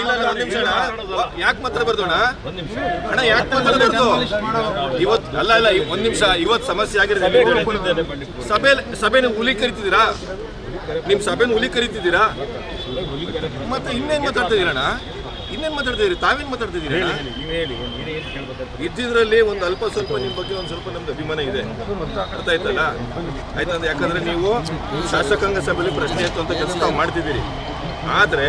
ಇಲ್ಲ ಇಲ್ಲ, ಒಂದ್ ನಿಮಿಷ ಅಣ್ಣ. ಯಾಕೆ ಮಾತಾಡಬಾರ್ದು ಅಣ್ಣ? ಅಣ್ಣ ಯಾಕೆ ಮಾತಾಡಬಾರ್ದು ಇವತ್ ಅಲ್ಲ ಅಲ್ಲ ಈ ಒಂದ್ ನಿಮಿಷ. ಇವತ್ ಸಮಸ್ಯೆ ಆಗಿರೋದು ಸಭೆ ಸಭೆ ನೀವು ಹುಲಿ ಕರಿತಿದ್ದೀರಾ? ನಿಮ್ ಸಭೆನ ಹುಲಿ ಕರಿತಿದ್ದೀರಾ? ಮತ್ತೆ ಇನ್ನೇನ್ ಮಾತಾಡ್ತಿದ್ದೀರಾ ಅಣ್ಣ? ಇನ್ನೇನ್ ಮಾತಾಡ್ತಿದ್ದೀರಿ? ತಾವೇನ್ ಮಾತಾಡ್ತಿದ್ದೀರಿ ಇದ್ದಿದ್ರಲ್ಲಿ ಒಂದು ಅಲ್ಪ ಸ್ವಲ್ಪ ನಿಮ್ ಬಗ್ಗೆ ಒಂದ್ ಸ್ವಲ್ಪ ನಮ್ದು ಅಭಿಮಾನ ಇದೆ. ಅರ್ಥ ಆಯ್ತಲ್ಲ? ಆಯ್ತಂದ್ರೆ ಯಾಕಂದ್ರೆ ನೀವು ಶಾಸಕಾಂಗ ಸಭೆಯಲ್ಲಿ ಪ್ರಶ್ನೆ ಎತ್ತುವಂತ ಕೆಲಸ ತಾವು ಮಾಡ್ತಿದ್ದೀರಿ. ಆದರೆ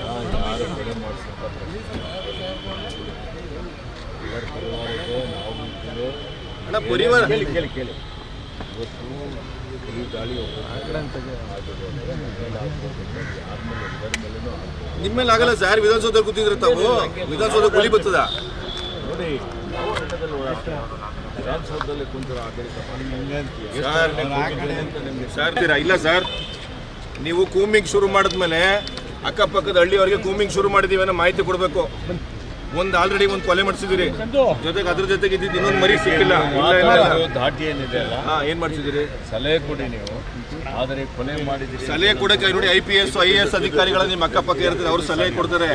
ಅಣ್ಣ ಪರಿವಾರ ನಿಮ್ಮೇಲೆ ಆಗಲ್ಲ ಸರ್ ವಿಧಾನಸೌಧ ಕೂತಿದ್ರೆ ತಾವು. ವಿಧಾನಸೌಧ ಕೂಲಿ ಬರ್ತದ? ಸರ್ ತೀರಾ ಇಲ್ಲ ಸರ್ ನೀವು ಕೂಮಿಂಗ್ ಶುರು ಮಾಡಿದ್ಮೇಲೆ ಅಕ್ಕಪಕ್ಕದ ಹಳ್ಳಿಯವರಿಗೆ ಕೂಮಿಂಗ್ ಶುರು ಮಾಡಿದೀವಿ ಅನ್ನೋ ಮಾಹಿತಿ ಕೊಡಬೇಕು. ಒಂದು ಆಲ್ರೆಡಿ ಒಂದು ಕೊಲೆ ಮಾಡಿಸಿದಿರಿ ಜೊತೆಗೆ ಅದ್ರ ಜೊತೆಗೆ ಇದ್ದಿದ್ದು ಇನ್ನೊಂದು ಮರಿ ಸಿಕ್ಕಿಲ್ಲ ದಾಟಿ ಏನಿದೆ ಅಲ್ಲ ಹಾ ಏನ್ ಮಾಡ್ಸಿದಿರಿ ಸಲಹೆ ಕೊಡಿ ನೀವು ಆದರೆ ಕೊಲೆ ಮಾಡಿದ್ದೀರಿ ಸಲಹೆ ಕೊಡಕ್ಕೆ ನೋಡಿ I P S I S ಅಧಿಕಾರಿಗಳ ನಿಮ್ಮ ಅಕ್ಕಪಕ್ಕ ಇರ್ತಾರೆ ಅವರು ಸಲಹೆ ಕೊಡ್ತಾರೆ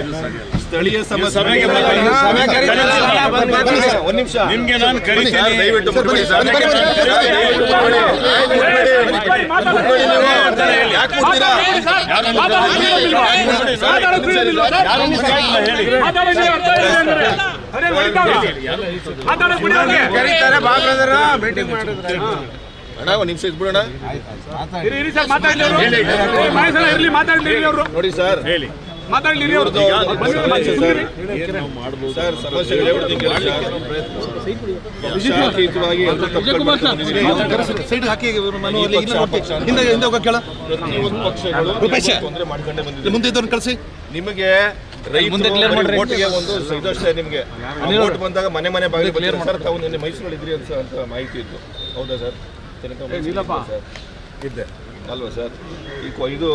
ಸ್ಥಳೀಯ ಸಮಸ್ಯೆ ಒಂದ್ ನಿಮಿಷ ನಿಮಗೆ ನಾನು ಕರಿತೀನಿ ದಯವಿಟ್ಟು ಮುಟ್ಬೇಡಿ ಯಾಕೆ ಮುಟ್ತೀರಾ? ಅಣ್ಣ ಒಂದ್ ನಿಮಿಷ ಇದ್ಬಿಡೋಣ ನೋಡಿ ಸರ್ ಹೇಳಿ. ಮುಂದೆ ಇದ್ದವ್ರನ್ನ ಕಳಿಸಿ ನಿಮಗೆ ಮುಂದೆ ಕ್ಲಿಯರ್ ಮಾಡಿ ಓಟಿಗೆ ಒಂದು ಇದಷ್ಟೇ ನಿಮಗೆ ಓಟ್ ಬಂದಾಗ ಮನೆ ಮನೆ ಬಾಗಿಲು ಕ್ಲಿಯರ್ ಮಾಡ್ತಾರೆ ತಾವು ನಿನ್ನೆ ಮೈಸೂರಲ್ಲಿ ಇದ್ರಿ ಅಂತ ಅಂತ ಮಾಹಿತಿ ಇತ್ತು ಹೌದಾ ಸರ್ ಇದ್ದೆ ಅಲ್ವಾ ಸರ್? ಈ ಇದು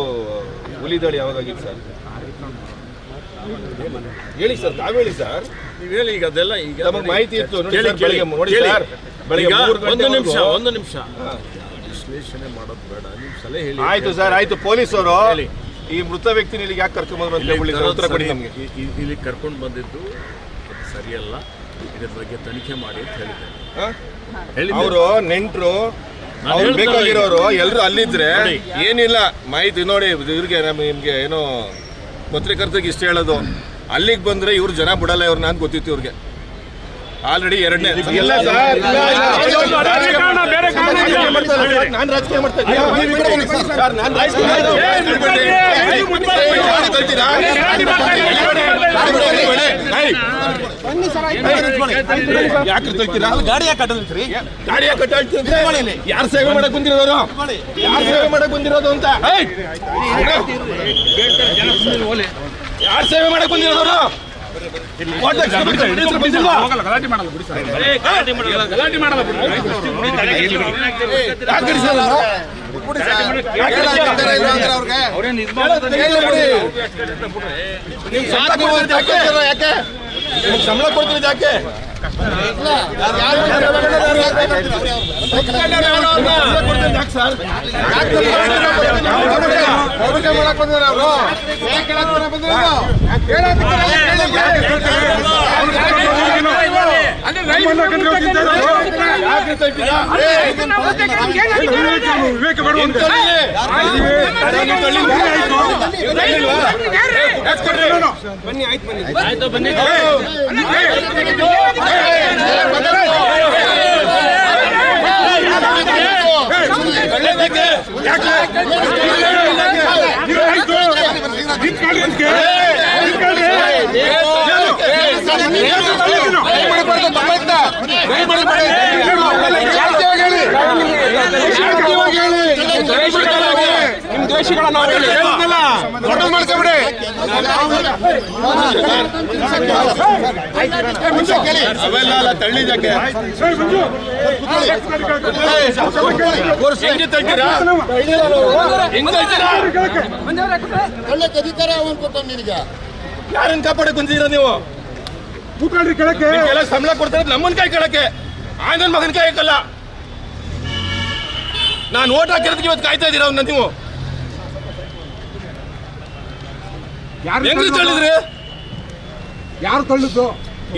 ಹುಲಿ ದಾಳಿ ಯಾವಾಗಾಗಿತ್ತು ಸರ್? ಹೇಳಿ ಸರ್ ತಾವು ಹೇಳಿ ಸರ್. ನೀವು ಹೇಳಿ ಈಗ ಅದೆಲ್ಲ ಈಗ ನಮಗೆ ಮಾಹಿತಿ ಇತ್ತು ನೋಡಿ ಸರ್, ಬೆಳಿಗ್ಗೆ ನೋಡಿ ಸರ್. ಬೆಳಿಗ್ಗೆ ಒಂದು ನಿಮಿಷ ಒಂದು ನಿಮಿಷ. ವಿಶ್ಲೇಷಣೆ ಮಾಡೋದು ಬೇಡ ನೀವು ಸಲಹೆ ಹೇಳಿ. ಆಯ್ತು ಸರ್ ಆಯ್ತು. ಪೊಲೀಸರು ಹೇಳಿ. ಈ ಮೃತ ವ್ಯಕ್ತಿನ ಇಲ್ಲಿಗೆ ಯಾಕೆ ಕರ್ಕೊಂಡ್ಬಂದ್ರು ಅಂತ ಹೇಳಿ ಸರ್, ಉತ್ತರ ಕೊಡಿ ನಮಗೆ. ಇ- ಇ- ಇಲ್ಲಿ ಕರ್ಕೊಂಡು ಬಂದಿದ್ದು ಅದು ಸರಿಯಲ್ಲ. ಇದ್ರ ಬಗ್ಗೆ ತನಿಖೆ ಮಾಡಿ ಅಂತ ಹೇಳಿದ್ದಾರೆ. ಹೇಳಿದ್ದೆ. ಅವರು ನೆಂಟ್ರು ಅವ್ರು ಬೇಕಾಗಿರೋರು ಎಲ್ಲರೂ ಅಲ್ಲಿದ್ರೆ. ಏನಿಲ್ಲ ಮಾಹಿತಿ ನೋಡಿ ಇವ್ರಿಗೆ ನಮ್- ನಿಮ್ಗೆ ಏನೋ ಪತ್ರಕರ್ತರಿಗೆ ಇಷ್ಟ ಹೇಳೋದು ಅಲ್ಲಿಗೆ ಬಂದ್ರೆ ಇವ್ರು ಜನ ಬಿಡಲ್ಲ ಇವ್ರನ್ನ ಅಂತ ಗೊತ್ತಿತ್ತು ಇವ್ರಿಗೆ ಆಲ್ರೆಡಿ ಎರಡನೇ ಇಲ್ಲ ಸರ್ ನಾನು ರಾಜಕೀಯ ಮಾಡ್ತಾ ಇದ್ದೀನಿ. ಸರ್, ನಾನ್ ರಾಜಕೀಯ ಮಾಡ್ತಾ ಇದ್ದೀನಿ. ಗಾಡಿ ಕಳ್ತೀರಾ? ಏಯ್, ಯಾಕೆ ಕಳ್ತೀರಾ ಗಾಡಿ ಯಾಕೆ ಅಡ್ಡಲ್ತ್ರಿ ಗಾಡಿ ಯಾಕೆ ಯಾರು ಸೇವೆ ಮಾಡಕ್ ಬಂದಿರೋರು? ಯಾರು ಸೇವೆ ಮಾಡಕ್ ಬಂದಿರೋದು ಅಂತ? ಯಾರು ಸೇವೆ ಮಾಡಕ್ ಬಂದಿರೋರು? ಓಟ್ ಹಾಕ್ಸ್ಕೊಂಡ್ಬಿಟ್ಟು ಹೆಸ್ರು ಬಂದಿಲ್ವಾ? ಸಂಬಳ ಕಳಿಸಿಲ್ಲ? ಯಾಕೆ ಕಳಿಸಿಲ್ಲ? ಹೇಳಿ ಬಿಡಿ. ಬನ್ನಿ ಆಯ್ತು ಸಂಬಳ ಕೊಡ್ತಿರೋದು ಯಾಕೆ ದ್ವೇಷಗಳನ್ನ ಅವೆಲ್ಲ ತಳ್ಳಿದಕ್ಕೆ ಹೆಂಗೆ ಹೆಂಗ್ ಕಾಪಾಡಕ್ ಬಂದಿದ್ದೀರಾ ನೀವು? ಕೂತ್ಕೊಳ್ರಿ ಕೆಳಕ್ಕೆ ಎಲ್ಲ ಸಂಬಳ ಕೊಡ್ತಾರೆ, ನಮ್ಮನ್ ಕೈ ಕೆಳಕ್ಕೆ. ಆಯ್ದನ್ ಮಗನ್ ಕೈ ಹಾಕಲ್ಲ. ನಾನು ಓಟ್ ಹಾಕಿರೋದಕ್ಕೆ ಇವತ್ತು ಕಾಯ್ತಾ ಇದ್ದೀರಾ ಅವ್ನ ನೀವು? ಯಾರು ಹೆಂಗ್ ತಳ್ಳಿದ್ರಿ ಯಾರು ತಳ್ಳಿದ್ದು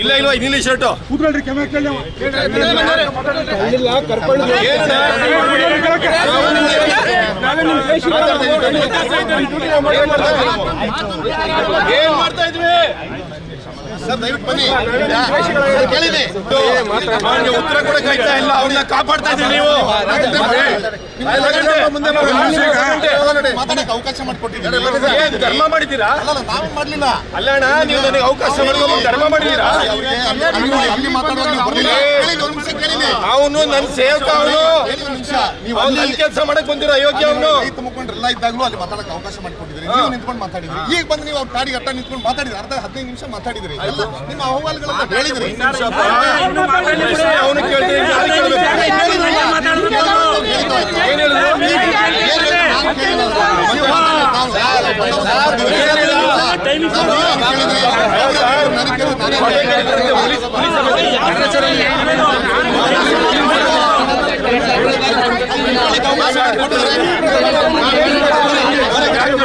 ಇಲ್ಲ ಇಲ್ವಾ ಇನ್ನಿಲ್ಲ ಶರ್ಟ್ ಕೂತ್ಕೊಳ್ರಿ ಕೆಮ್ಮ ಕೇಳಿ ಅವ. ಮಾಡ್ತಾ ಇದ್ವಿ. ಸರ್ ದಯವಿಟ್ಟು ಬನ್ನಿ. ಕೇಳಿದೆ. ಉತ್ತರ ಕೂಡ ಕಾಯ್ತಾ ಇಲ್ಲ. ಅವ್ರನ್ನ ಕಾಪಾಡ್ತಾ ಇದ್ದೀರಿ ನೀವು. ಮಾತಾಡಕ್ಕೆ ಅವಕಾಶ ಮಾಡಿಕೊಟ್ಟಿದ್ದೀರಿ. ಏನ್ ಧರ್ಮ ಮಾಡಿದ್ದೀರಾ? ಅಲ್ಲ ನಾವು ಮಾಡ್ಲಿಲ್ಲ. ಅಲ್ಲ ಅಣ್ಣ ನೀವು ನನಗೆ ಅವಕಾಶ ಮಾಡ್ಕೊಂಡು ಧರ್ಮ ಮಾಡಿದ್ದೀರಾ? ಅಲ್ಲಿ- ಅಲ್ಲಿ- ಅಲ್ಲಿ ಮಾತಾಡೋದು ನೀವು ಬರ್ಲಿಲ್ಲ. ಕೇಳಿ, ಒಂದ್ ನಿಮಿಷ ಕೇಳಿದೆ. ಅವನು ನನ್ನ ಸೇವಕ ಅವನು. ಅವ್ನು ಅಲ್ಲಿ ಕೆಲಸ ಮಾಡಕ್ ಬಂದಿರೋ ಅಯೋಗ್ಯ ಅವನು. ರೈತ ಮುಖಂಡರೆಲ್ಲ ಇದ್ದಾಗಲೂ ಅಲ್ಲಿ ಮಾತಾಡಕ್ಕೆ ಅವಕಾಶ ಮಾಡಿಕೊಟ್ಟಿದ್ರಿ ನೀವು ನಿಂತ್ಕೊಂಡು ಮಾತಾಡಿದ್ರಿ ಈಗ ಬಂದು ನೀವು ಅವ್ರ ಅಟ್ಟ ನಿಂತ್ಕೊಂಡು ಮಾತಾಡಿದ್ರಿ ಅರ್ಧ ಹದಿನೈದು ನಿಮಿಷ ಮಾತಾಡಿದ್ರಿ ಎಲ್ಲ ನಿಮ್ಮ ಅಹವಾಲುಗಳನ್ನ ಹೇಳಿದ್ರಿ ನಾನು ಕೇಳ್ಬೇಕು. ಏನ್ ಹೇಳಿದ್ರು? ಹಾಗಿದ್ರೆ